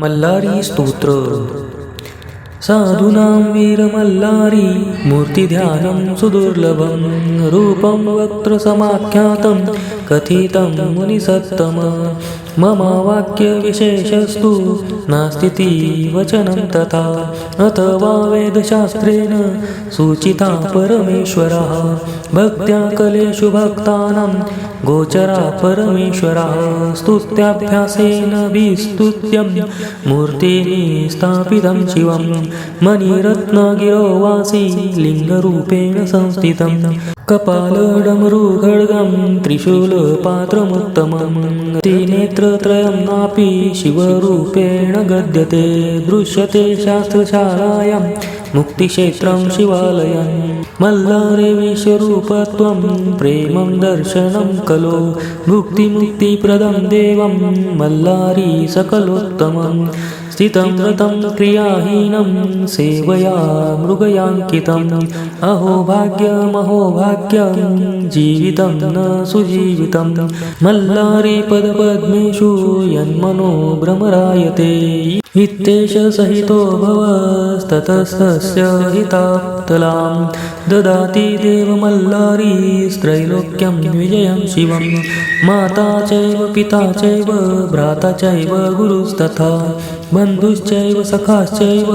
मल्लारी स्तोत्र। साधूनां वीरमल्लारी मूर्तिध्यानं सुदुर्लभं रूपं वक्त्रसमाख्यातं कथितं मुनिसत्तम। मम वाक्यविशेषस्तु नास्तीति वचनं तथा अथवा वेदशास्त्रेण सूचिता परमेश्वरः। भक्त्या कलेषु भक्तानां गोचरा परमेश्वरः। स्तुत्याभ्यासेन विस्तुत्यं मूर्तिनि स्थापितं शिवं। मणिरत्नगिरोवासी लिङ्गरूपेण संस्थितम्। कपालडमरुखड्गं त्रिशूलपात्रमुत्तमं त्रिनेत्रत्रयं नापि शिवरूपेण गद्यते दृश्यते शास्त्रशालायां मुक्तिक्षेत्रं शिवालयं। मल्लारे विश्वरूपत्वं प्रेमं दर्शनं कलो भुक्तिमुक्तिप्रदं देवं मल्लारी सकलोत्तमं स्थितं व्रतं क्रियाहीनं सेवया मृगयाङ्कितम्। अहो भाग्यमहो भाग्यं जीवितं न सुजीवितं मल्लारी पदपद्मेषु यन्मनो भ्रमरायते। इत्येष सहितो भवस्ततस्तस्य हिताप्तलां ददाति देवमल्लारी स्त्रैलोक्यं विजयं शिवं माता चैव पिता चैव भ्राता चैव गुरुस्तथा बन्धुश्चैव सखाश्चैव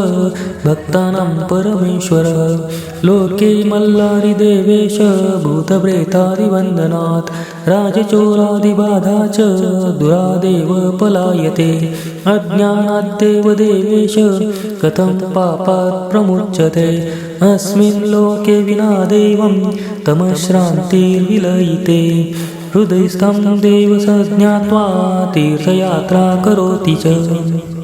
भक्तानां परमेश्वरः। लोके मल्लारि देवेश भूतप्रेतादिवन्दनात्। राजचोरादिबाधा च दुरादेव पलायते। अज्ञानाद्देव देवेश कथं पापात् प्रमुच्यते। अस्मिन् लोके विना देवं तमश्रान्तिर्विलयिते। हृदयस्थं देव स ज्ञात्वा तीर्थयात्रा करोति च।